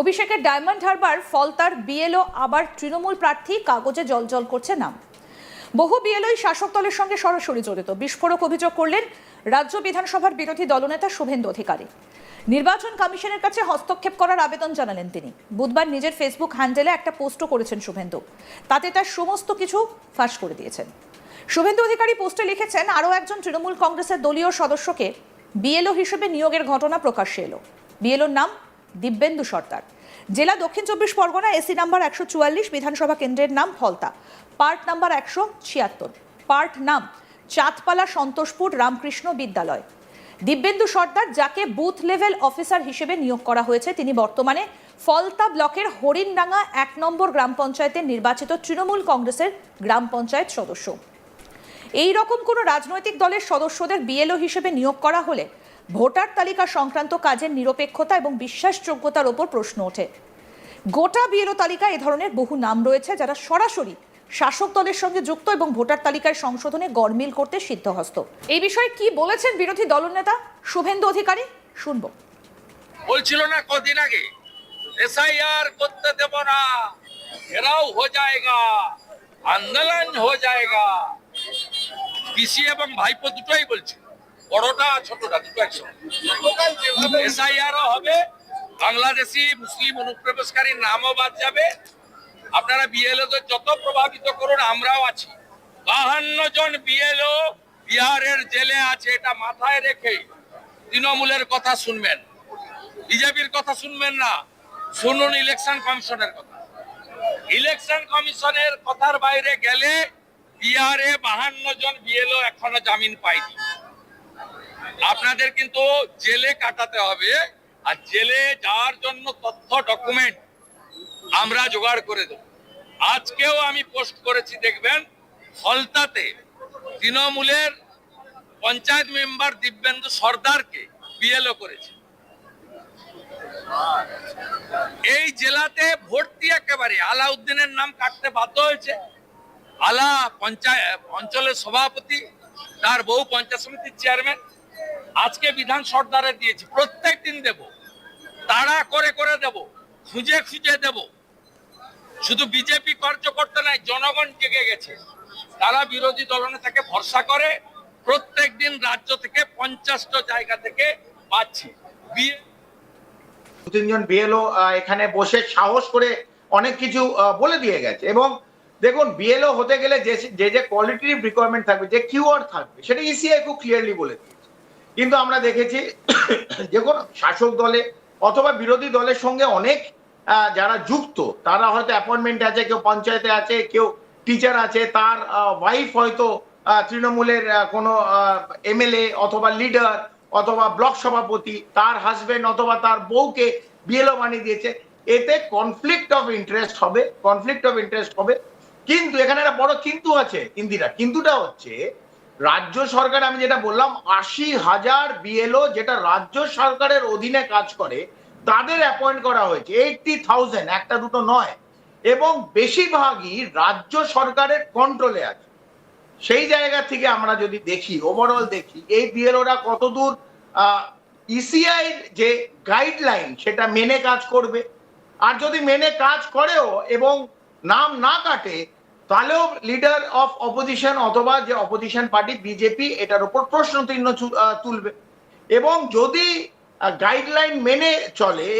অভিষেকের diamond Harbour ফলতার BLO, আবার তৃণমূল প্রার্থী কাগজে জলজল করছে নাম। বহু বিএলওই শাসক দলের সঙ্গে সরাসরি জড়িত। বিস্ফোরক অভিযোগ করলেন রাজ্য বিধানসভার বিরোধী দলনেতা শুভেন্দু অধিকারী। নির্বাচন কমিশনের কাছে হস্তক্ষেপ করার আবেদন জানালেন তিনি। বুধবার নিজের ফেসবুক হ্যান্ডেলে একটা পোস্টও করেছেন শুভেন্দু। তাতে তার সমস্ত কিছু ফাঁস করে দিয়েছেন। শুভেন্দু অধিকারী পোস্টে লিখেছেন, আরও একজন তৃণমূল কংগ্রেসের দলীয় সদস্যকে বিএলও হিসেবে নিয়োগের ঘটনা প্রকাশ্যে এলো। বিএলওর নাম দিব্যেন্দু সর্দার। জেলা দক্ষিণ চব্বিশ পরগনা এসি নাম্বার একশো চুয়াল্লিশ বিধানসভা কেন্দ্রের নাম ফলতা। পার্ট নাম্বার একশো ছিয়াত্তর। পার্ট নাম চাঁদপালা সন্তোষপুর রামকৃষ্ণ বিদ্যালয়। দিব্যেন্দু সর্দার, যাকে বুথ লেভেল অফিসার হিসেবে নিয়োগ করা হয়েছে, তিনি বর্তমানে ফলতা ব্লকের হরিণডাঙ্গা এক নম্বর গ্রাম পঞ্চায়েতের নির্বাচিত তৃণমূল কংগ্রেসের গ্রাম পঞ্চায়েত সদস্য। এই রকম কোনো রাজনৈতিক দলের সদস্যদের বিএলও হিসেবে নিয়োগ করা হলে ভোটার তালিকা সংক্রান্ত কাজের নিরপেক্ষতা এবং বিশ্বাসযোগ্যতার ওপর প্রশ্ন ওঠে। গোটা বিএলও তালিকায় এ ধরনের বহু নাম রয়েছে যারা সরাসরি শাসক দলের সঙ্গে যুক্ত এবং ভোটার তালিকায় সংশোধনে গড়মিল করতে সিদ্ধহস্ত। এই বিষয়ে কি বলেছেন বিরোধী দলনেতা? শুভেন্দু অধিকারী, শুনব। বলছিল না কদিন আগে, এসআইআর করতে দেব না, ঘেরাও হো যায়গা, আন্দোলন হো যায়গা। পিসি এবং ভাইপো দুটোই বলছে। বড়টা আর ছোটটা, দুটো একসঙ্গে। এসআইআর হবে, বাংলাদেশি মুসলিম অনুপ্রবেশকারীর নামও বাদ যাবে। আপনারা বিএলওদের যত প্রভাবিত করুন, আমরাও আছি। বাহান্ন জন বিএলও বিহারের জেলে আছে, এটা মাথায় রেখে তৃণমূলের কথা শুনবেন। বিজেপির কথা শুনবেন না, শুনুন ইলেকশন কমিশনের কথা। ইলেকশন কমিশনের কথার বাইরে গেলে বিহারে বাহান্ন জন বিএলও এখনও জামিন পায়নি। আপনাদের কিন্তু জেলে কাটাতে হবে আর জেলে যাওয়ার জন্য তথ্য ডকুমেন্ট আমরা জোগাড় করে দেব। আজকেও আমি পোস্ট করেছি, দেখবেন ফলতাতে তৃণমূলের পঞ্চায়েত মেম্বার দিব্যেন্দু সর্দারকে বিএলও করেছে। এই জেলাতে ভর্তি একেবারে। আলাউদ্দিনের নাম কাটতে বাধ্য হয়েছে। আলা পঞ্চায়েত, অঞ্চলের সভাপতি, তার বহু পঞ্চায়েত সমিতির চেয়ারম্যান আজকে বিধান সর্দারে দিয়েছি, প্রত্যেক দিন দেব। তাড়া করে করে দেব, খুঁজে খুঁজে দেব। শুধু বিজেপি কার্য করতে নাই, জনগণ জেগে গেছে। তারা বিরোধী দলনেতাকে ভরসা করে, প্রত্যেক দিন রাজ্য থেকে পঞ্চাশটা জায়গা থেকে পাচ্ছি। বিয়ে তিনজন বিএলও এখানে বসে সাহস করে অনেক কিছু বলে দিয়ে গেছে। এবং দেখুন, বিএলও হতে গেলে যে যে কোয়ালিটির রিকোয়ারমেন্ট থাকবে, যে কিওয়ার্ড থাকবে, সেটা ইসিআই খুব ক্লিয়ারলি বলে দিয়েছে কিন্তু আমরা দেখেছি যে কোনো শাসক দলে অথবা বিরোধী দলের সঙ্গে অনেক যারা যুক্ত, তারা হয়তো অ্যাপয়েন্টমেন্ট আছে, কেউ পঞ্চায়েতে আছে, কেউ টিচার আছে, তার ওয়াইফ হয়তো তৃণমূলের কোনো এমএলএ অথবা লিডার অথবা ব্লক সভাপতি, তার হাজবেন্ড অথবা তার বউকে বিএলও বানিয়ে দিয়েছে। এতে কনফ্লিক্ট অফ ইন্টারেস্ট হবে কনফ্লিক্ট অফ ইন্টারেস্ট হবে। কিন্তু এখানে একটা বড় কিন্তু আছে, ইন্দিরা। কিন্তুটা হচ্ছে রাজ্য সরকার, আমি যেটা বললাম, আশি হাজার বিএলও যেটা রাজ্য সরকারের অধীনে কাজ করে, তাদের অ্যাপয়েন্ট করা হয়েছে এইটটি থাউজেন্ড একটা দুটো নয়। এবং বেশিরভাগই রাজ্য সরকারের কন্ট্রোলে আছে। সেই জায়গা থেকে আমরা যদি দেখি ওভারঅল দেখি, এই বিএলওরা কতদূর ইসিআই যে গাইডলাইন সেটা মেনে কাজ করবে। আর যদি মেনে কাজ করেও এবং নাম না কাটে তাহলেও লিডার অফ অপোজিশন অথবা যে অপোজিশন পার্টি বিজেপি এটার উপর প্রশ্ন তুলবে। এবং যদি গাইডলাইন মেনে চলে